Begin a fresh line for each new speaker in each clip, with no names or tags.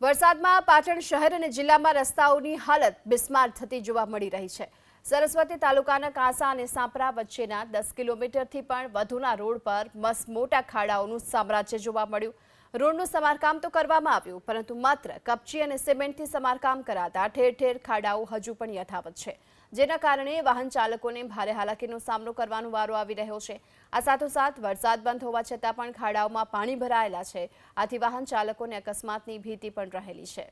વરસાદમાં પાટણ શહેર અને જિલ્લામાં રસ્તાઓની હાલત બિસ્માર થતી જોવા મળી રહી છે. સરસ્વતી તાલુકાના કાંસા અને સાંપરા વચ્ચેના દસ કિલોમીટરથી પણ વધુના રોડ પર મસ મોટા ખાડાઓનું સામ્રાજ્ય જોવા મળ્યું. રોડનું સમારકામ તો કરવામાં આવ્યું, પરંતુ માત્ર કપચી અને સિમેન્ટથી સમારકામ કરાતા ઠેર ઠેર ખાડાઓ હજુ પણ યથાવત છે. જેના કારણે વાહન ચાલકોને ભારે હાલાકીનો સામનો કરવાનો વારો આવી રહ્યો છે. આ સાથોસાથ વરસાદ બંધ હોવા છતાં પણ ખાડાઓમાં પાણી ભરાયેલા છે. આથી વાહન ચાલકોને અકસ્માતની ભીતિ પણ રહેલી છે.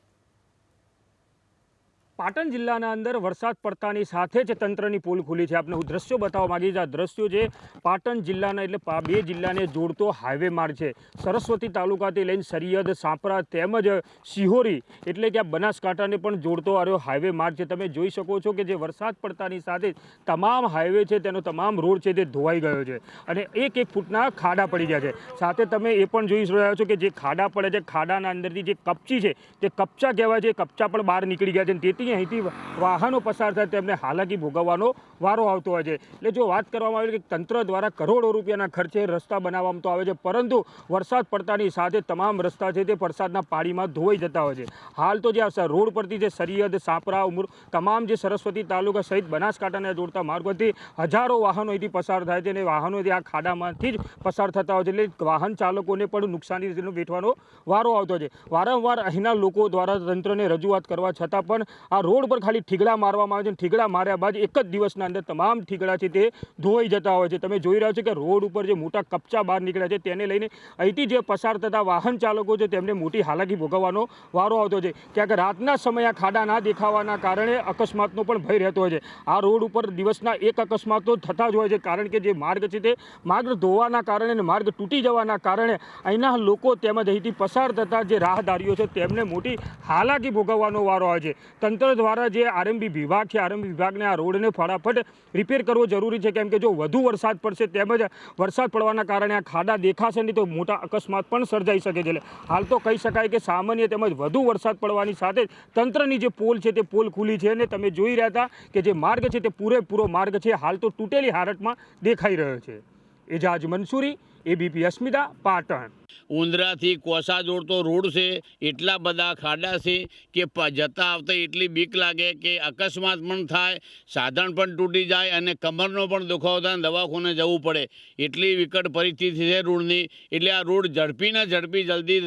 પાટણ જિલ્લાના અંદર વરસાદ પડતાની સાથે જ તંત્રની પોલ ખુલી છે. આપણે હું દ્રશ્યો બતાવવા માંગીશ. આ દ્રશ્યો છે પાટણ જિલ્લાના એટલે બે જિલ્લાને જોડતો હાઈવે માર્ગ છે. સરસ્વતી તાલુકાથી લઈને સરિયદ, સાંપરા તેમજ સિહોરી એટલે કે આ બનાસકાંઠાને પણ જોડતો આવ્યો હાઈવે માર્ગ છે. તમે જોઈ શકો છો કે જે વરસાદ પડતાની સાથે તમામ હાઈવે છે, તેનો તમામ રોડ છે તે ધોવાઈ ગયો છે અને એક એક ફૂટના ખાડા પડી ગયા છે. સાથે તમે એ પણ જોઈ રહ્યા છો કે જે ખાડા પડે છે, ખાડાના અંદરથી જે કપચી છે તે કપચા કહેવાય છે. કપચા પણ બહાર નીકળી ગયા છે તેથી અહીંથી વાહનો પસાર થાય તેમને હાલાકી ભોગવવાનો વારો આવતો હોય છે. એટલે જો વાત કરવામાં આવે કે તંત્ર દ્વારા કરોડો રૂપિયાના ખર્ચે રસ્તા બનાવવામાં તો આવે છે, પરંતુ વરસાદ પડતાની સાથે તમામ રસ્તા છે તે વરસાદના પાણીમાં ધોવાઈ જતા હોય છે. હાલ તો જે રોડ પરથી જે સરિયદ, સાપરા, ઉમર, તમામ જે સરસ્વતી તાલુકા સહિત બનાસકાંઠાને જોડતા માર્ગોથી હજારો વાહનો અહીંથી પસાર થાય છે અને વાહનો આ ખાડામાંથી જ પસાર થતા હોય છે, એટલે વાહન ચાલકોને પણ નુકસાની વેઠવાનો વારો આવતો છે. વારંવાર અહીંના લોકો દ્વારા તંત્રને રજૂઆત કરવા છતાં પણ આ રોડ પર ખાલી ઠીગડા મારવામાં આવે છે ઠીગડા માર્યા બાદ એક જ દિવસના અંદર તમામ ઠીગડા છે તે ધોવાઈ જતા હોય છે. તમે જોઈ રહ્યા છો કે રોડ ઉપર જે મોટા કપચા બહાર નીકળ્યા છે તેને લઈને અહીંથી જે પસાર થતા વાહન ચાલકો છે તેમને મોટી હાલાકી ભોગવવાનો વારો આવતો છે. ક્યાંક રાતના સમયે આ ખાડા ના દેખાવાના કારણે અકસ્માતનો પણ ભય રહેતો હોય છે. આ રોડ ઉપર દિવસના એક અકસ્માત થતા જ હોય છે કારણ કે જે માર્ગ છે તે માર્ગ ધોવાના કારણે માર્ગ તૂટી જવાના કારણે અહીંના લોકો તેમજ અહીંથી પસાર થતા જે રાહદારીઓ છે તેમને મોટી હાલાકી ભોગવવાનો વારો આવે છે. તંત્ર દ્વારા જે આરએમબી વિભાગ છે, આરએમબી વિભાગને આ રોડને ફટાફટ રિપેર કરવો જરૂરી છે. કેમ કે જો વધુ વરસાદ પડશે તેમજ વરસાદ પડવાના કારણે આ ખાડા દેખાશે નહીં, તો મોટા અકસ્માત પણ સર્જાઈ શકે છે. એટલે હાલ તો કહી શકાય કે સામાન્ય તેમજ વધુ વરસાદ પડવાની સાથે તંત્રની જે પોલ છે, તે પોલ ખુલી છે અને તમે જોઈ રહ્યા હતા કે જે માર્ગ છે, તે પૂરેપૂરો માર્ગ છે. હાલ તો તૂટેલી હાલતમાં દેખાઈ રહ્યો છે. એજાજ મંસૂરી એબીપી અસ્મિતા પાટણ.
ઉંદરાથી કોસા જોડતો રોડ છે એટલા બધા ખાડા છે કે જતા આવતા એટલી બીક લાગે કે અકસ્માત પણ થાય સાધન પણ તૂટી જાય અને કમરનો પણ દુખાવો થાય અને દવાખાને જવું પડે. એટલી વિકટ પરિસ્થિતિ છે રોડની એટલે આ રોડ ઝડપી ને ઝડપી જલ્દી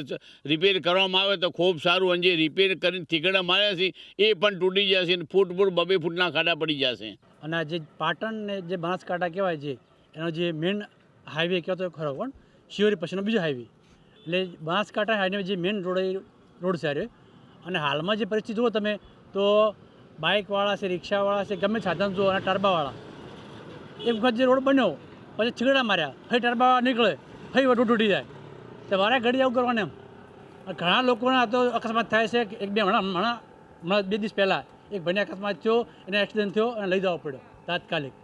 રિપેર કરવામાં આવે તો ખૂબ સારું અને જે રિપેર કરીને થીગડા માર્યા છે એ પણ તૂટી જશે અને ફૂટ ફૂટ બબે ફૂટના ખાડા પડી જશે.
અને આ જે પાટણને જે બનાસકાંઠા કહેવાય છે એનો જે મેન હાઈવે કહેવાતો ખરો, પણ શિવરી પછીનો બીજો હાઈવે એટલે બનાસકાંઠા હાઈવે જે મેઇન રોડ રોડ છે અને હાલમાં જે પરિસ્થિતિ જુઓ તમે, તો બાઇકવાળા છે, રિક્ષાવાળા છે, ગમે સાધન જુઓ, અને ટર્બાવાળા. એક વખત જે રોડ બન્યો, પછી છીગડા માર્યા, ફરી ટર્બાવાળા નીકળે, ફરી વટું તૂટી જાય. તો વારે ઘડી આવું કરવાનું એમ. ઘણા લોકોના તો અકસ્માત થાય છે એક બે હમણાં હમણાં હમણાં બે દિવસ પહેલાં. એક ભાઈને અકસ્માત થયો, એને એક્સિડન્ટ થયો અને લઈ જવો પડ્યો, તાત્કાલિક.